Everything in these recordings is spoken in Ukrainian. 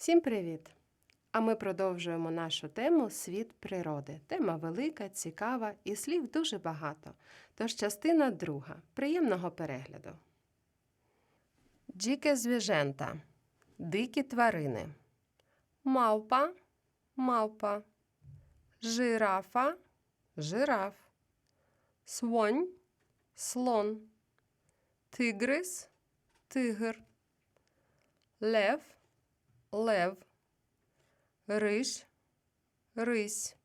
Всім привіт! А ми продовжуємо нашу тему Світ природи. Тема велика, цікава і слів дуже багато. Тож частина друга. Приємного перегляду. Дзіке звіжента. Дикі тварини. Мавпа. Мавпа. Жирафа. Жираф. Слонь. Слон. Тигрис. Тигр. Лев. Лев. Риш. Рись.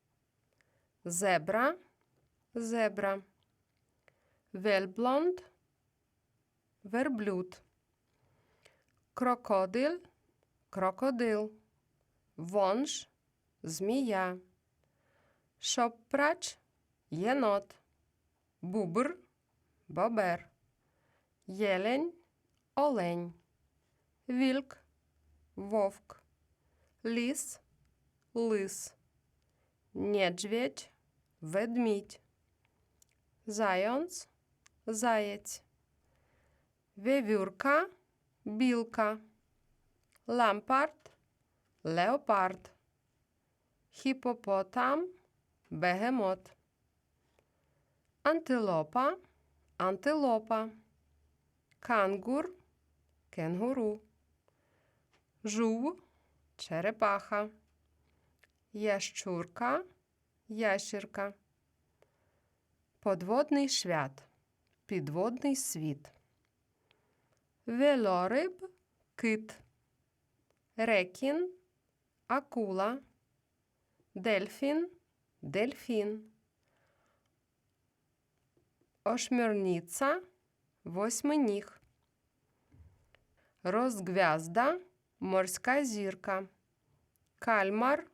Зебра. Зебра. Вельблонд. Верблюд. Крокодил. Крокодил. Вонж. Змія. Шопрач. Єнот. Бубр. Бобер. Єлень. Олень. Вілк. Вовк. Ліс. Лис. Недзвідь. Ведмідь. Зайонц. Заєць. Вевюрка. Білка. Лампард. Леопард. Хіпопотам. Бегемот. Антилопа. Антилопа. Кангур. Кенгуру. Жув. Черепаха. Ящурка. Ящірка. Подводний швят. Підводний світ. Велориб. Кит. Рекін. Акула. Дельфін. Дельфін. Ошмірніця. Восьминіг. Розгвязда. Морська зірка. Кальмар.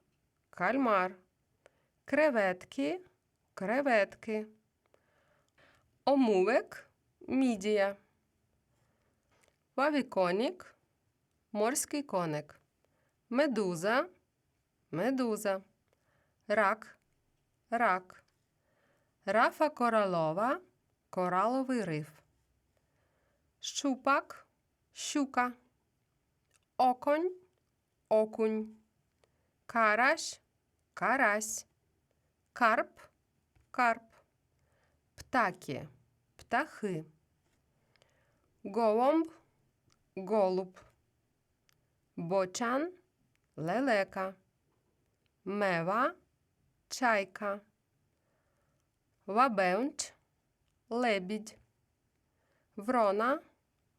Кальмар. Креветки. Креветки. Омувек. Мідія. Вавіконік. Морський коник. Медуза. Медуза. Рак. Рак. Рафа коралова. Кораловий риф. Щупак. Щука. Оконь. Окунь. Карась. Карась. Карп. Карп. Птаки. Птахи. Голомб. Голуб. Бочан. Лелека. Мева. Чайка. Вабеунч. Лебідь. Врона.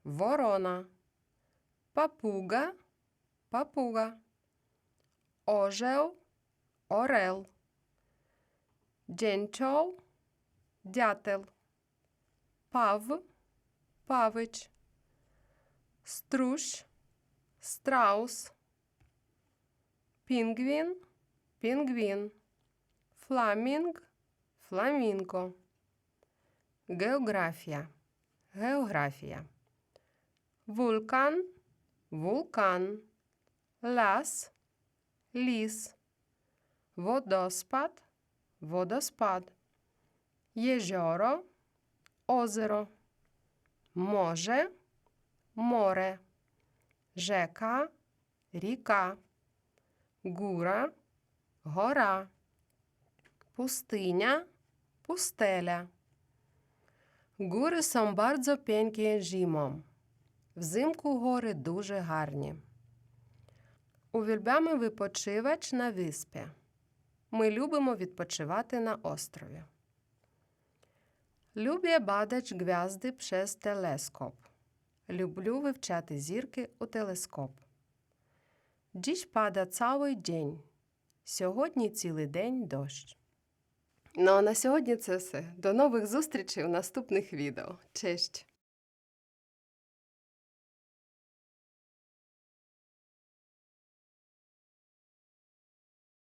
Ворона. Папуга. Папуга. Орел. Орел. Дянчол. Дятел. Пав. Павич. Струш. Страус. Пінгвін. Пінгвін. Фламінг. Фламінго. Географія. Географія. Вулкан. Вулкан. Лас. Ліс. Водоспад. Водоспад. Єжоро. Озеро. Може. Море. Жека. Ріка. Гура. Гора. Пустиня. Пустеля. Góry są bardzo pięknie zimą. Взимку гори дуже гарні. Увільбями випочивач на виспі. Ми любимо відпочивати на острові. Lubię badać gwiazdy przez teleskop. Люблю вивчати зірки у телескоп. Dziś pada cały dzień. Сьогодні цілий день дощ. Ну а на сьогодні це все. До нових зустрічей у наступних відео. Честь!